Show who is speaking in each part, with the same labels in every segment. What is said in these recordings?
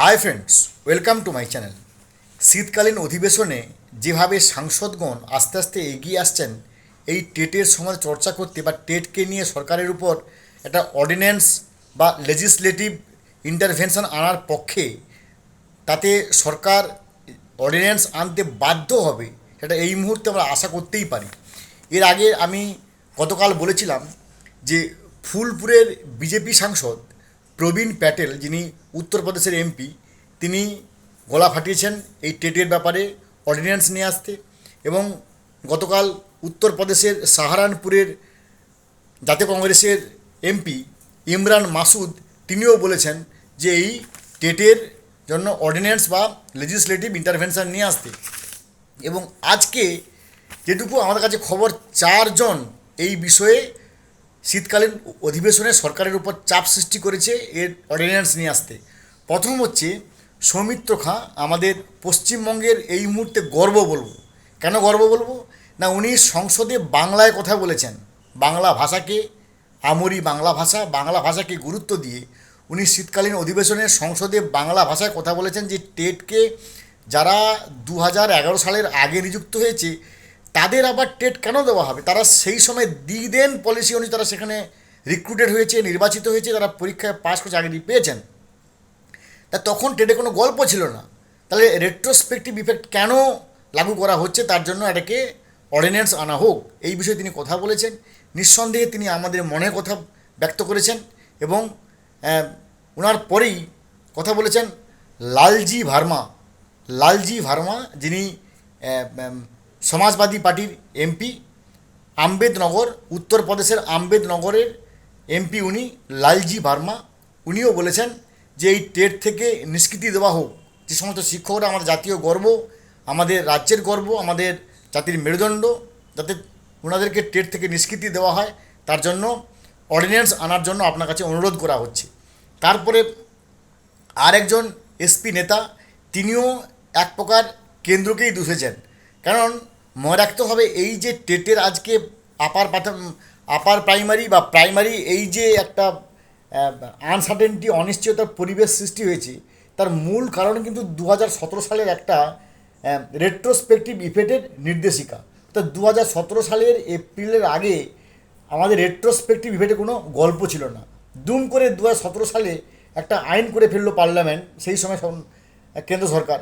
Speaker 1: Hi friends welcome to my channel শীতকালীন অধিবেশনে যেভাবে সাংসদগণ আস্তে আস্তে এগিয়ে আসছেন, এই টেটের সময় চর্চা করতে বা টেটকে নিয়ে সরকারের উপর একটা অর্ডিন্যান্স বা লেজিসলেটিভ ইন্টারভেনশন আনার পক্ষে তাতে সরকার অর্ডিন্যান্স আনতে বাধ্য হবে, সেটা এই মুহূর্তে আমরা আশা করতেই পারি। এর আগে আমি গতকাল বলেছিলাম যে ফুলপুরের বিজেপি সাংসদ প্রবীণ প্যাটেল, যিনি উত্তরপ্রদেশের এমপি, তিনি গলা ফাটিয়েছেন এই টেটের ব্যাপারে, অর্ডিন্যান্স নিয়ে আসতে এবং গতকাল উত্তরপ্রদেশের সাহারানপুরের জাতীয় কংগ্রেসের এমপি ইমরান মাসুদ, তিনিও বলেছেন যে এই টেটের জন্য অর্ডিন্যান্স বা লেজিসলেটিভ ইন্টারভেনশন নিয়ে আসতে। এবং আজকে যেটুকু আমাদের কাছে খবর, চারজন এই বিষয়ে শীতকালীন অধিবেশনে সরকারের উপর চাপ সৃষ্টি করেছে এর অর্ডিন্যান্স নিয়ে আসতে। প্রথম হচ্ছে, সৌমিত্র খাঁ আমাদের পশ্চিমবঙ্গের এই মুহূর্তে গর্ব বলব। কেন গর্ব বলব? না, উনি সংসদে বাংলায় কথা বলেছেন। বাংলা ভাষাকে, আমরি বাংলা ভাষা, বাংলা ভাষাকে গুরুত্ব দিয়ে উনি শীতকালীন অধিবেশনে সংসদে বাংলা ভাষায় কথা বলেছেন যে টেটকে যারা দু হাজার এগারো সালের আগে নিযুক্ত হয়েছে তাদের আবার টেট কেন দেওয়া হবে? তারা সেই সময় দি দেন পলিসি অনুযায়ী তারা সেখানে রিক্রুটেড হয়েছে, নির্বাচিত হয়েছে, তারা পরীক্ষায় পাশ করে চাকরি পেয়েছেন। তা তখন টেটে কোনো গল্প ছিল না। তাহলে রেট্রোস্পেক্টিভ ইফেক্ট কেন লাগু করা হচ্ছে তার জন্য এটাকে অর্ডিন্যান্স আনা হোক, এই বিষয়ে তিনি কথা বলেছেন। নিঃসন্দেহে তিনি আমাদের মনের কথা ব্যক্ত করেছেন এবং ওনার পরেই কথা বলেছেন লালজি ভার্মা। লালজি ভার্মা যিনি সমাজবাদী পার্টির এমপি আম্বেদনগর, উত্তরপ্রদেশের আম্বেদনগরের এমপি উনি লালজি ভার্মা। উনিও বলেছেন যে এই টেট থেকে নিষ্কৃতি দেওয়া হোক। যে সমস্ত শিক্ষকরা আমাদের জাতীয় গর্ব, আমাদের রাজ্যের গর্ব, আমাদের জাতির মেরুদণ্ড, যাতে ওনাদেরকে টেট থেকে নিষ্কৃতি দেওয়া হয়, তার জন্য অর্ডিন্যান্স আনার জন্য আপনার কাছে অনুরোধ করা হচ্ছে। তারপরে আর একজন এসপি নেতা, তিনিও এক প্রকার কেন্দ্রকেই দুষেছেন। কারণ মনে রাখতে হবে, এই যে টেটের আজকে আপার প্রাথম আপার প্রাইমারি বা প্রাইমারি এই যে একটা আনসার্টেনটি অনিশ্চয়তার পরিবেশ সৃষ্টি হয়েছে, তার মূল কারণ কিন্তু দু হাজার সতেরো সালের একটা রেট্রোস্পেক্টিভ ইফেক্টের নির্দেশিকা। তো দু হাজার সতেরো সালের এপ্রিলের আগে আমাদের রেট্রোস্পেক্টিভ ইভেন্টে কোনো গল্প ছিল না। দুম করে দু হাজার সতেরো সালে একটা আইন করে ফেলল পার্লামেন্ট, সেই সময় কেন্দ্র সরকার।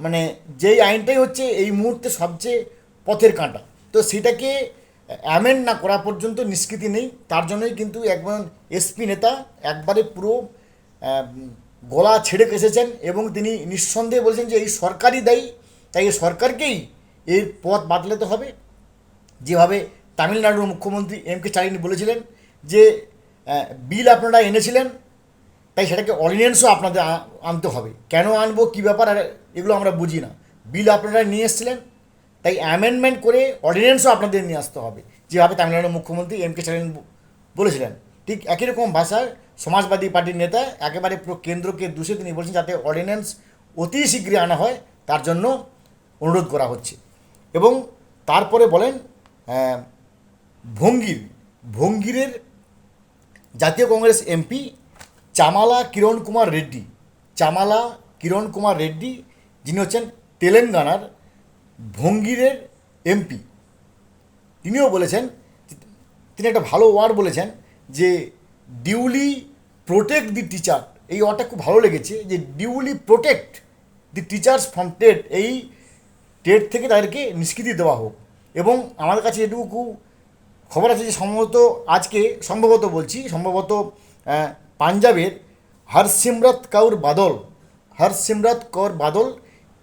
Speaker 1: মানে যেই আইনটাই হচ্ছে, এই মুহূর্তে সবচেয়ে পথের কাঁটা। তো সেটাকে অ্যামেন্ড না করা পর্যন্ত নিষ্কৃতি নেই। তার জন্যই কিন্তু একজন এসপি নেতা একবারে পুরো গলা ছেড়ে কেসেছেন এবং তিনি নিঃসন্দেহে বলছেন যে এই সরকারই দায়ী। তাই এই সরকারকেই এর পথ বাতলাতে হবে। যেভাবে তামিলনাড়ুর মুখ্যমন্ত্রী এম কে বলেছিলেন যে বিল আপনারা এনেছিলেন তাই সেটাকে অর্ডিন্যান্সও আপনাদের আনতে হবে। কেন আনব, কী ব্যাপার, আর এগুলো আমরা বুঝি না। বিল আপনারা নিয়ে এসেছিলেন, তাই অ্যামেন্ডমেন্ট করে অর্ডিন্যান্সও আপনাদের নিয়ে আসতে হবে। যেভাবে তামিলনাড়ুর মুখ্যমন্ত্রী এম কে স্টালিন বলেছিলেন, ঠিক একই রকম ভাষায় সমাজবাদী পার্টির নেতা একেবারে পুরো কেন্দ্রকে দূষে তিনি বলছেন যাতে অর্ডিন্যান্স অতি শীঘ্রই আনা হয়, তার জন্য অনুরোধ করা হচ্ছে। এবং তারপরে বলেন ভঙ্গির, ভঙ্গিরের জাতীয় কংগ্রেস এমপি চামালা কিরণ কুমার রেড্ডি। চামালা কিরণ কুমার রেড্ডি, যিনি হচ্ছেন তেলেঙ্গানার ভঙ্গিরের এমপি। তিনিও বলেছেন, তিনি একটা ভালো ওয়ার্ড বলেছেন যে ডিউলি প্রোটেক্ট দি টিচার এই ওয়ার্ডটা খুব ভালো লেগেছে যে duly protect the teachers from TET এই টেট থেকে তাদেরকে নিষ্কৃতি দেওয়া হোক। এবং আমার কাছে এটুকু খবর আছে যে, সম্ভবত আজকে, সম্ভবত বলছি, সম্ভবত পাঞ্জাবের হরসিমরত কৌর বাদল, হরসিমরত কৌর বাদল,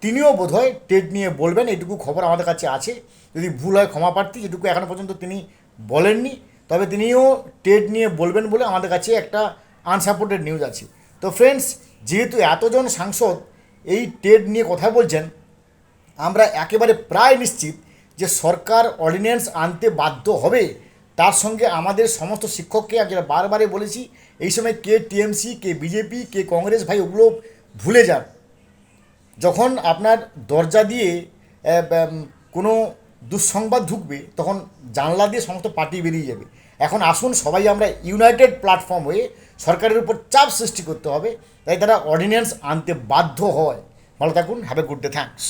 Speaker 1: তিনিও বোধহয় টেট নিয়ে বলবেন এটুকু খবর আমাদের কাছে আছে। যদি ভুল হয় ক্ষমা প্রার্থী, যেটুকু এখনও পর্যন্ত তিনি বলেননি, তবে তিনিও টেট নিয়ে বলবেন বলে আমাদের কাছে একটা আনসাপোর্টেড নিউজ আছে। তো ফ্রেন্ডস, যেহেতু এতজন সাংসদ এই টেট নিয়ে কথা বলছেন, আমরা একেবারে প্রায় নিশ্চিত যে সরকার অর্ডিন্যান্স আনতে বাধ্য হবে তার সঙ্গে আমাদের সমস্ত শিক্ষককে যেটা বারবারে বলেছি, এই সময় কে টিএমসি, কে বিজেপি, কে কংগ্রেস, ভাই ওগুলো ভুলে যান। যখন আপনার দরজা দিয়ে কোনো দুঃসংবাদ ঢুকবে, তখন জানলা দিয়ে সমস্ত পার্টি বেরিয়ে যাবে। এখন আসুন সবাই আমরা ইউনাইটেড প্ল্যাটফর্ম হয়ে সরকারের উপর চাপ সৃষ্টি করতে হবে, তাই তারা অর্ডিন্যান্স আনতে বাধ্য হয়। ভালো থাকুন have a good day thanks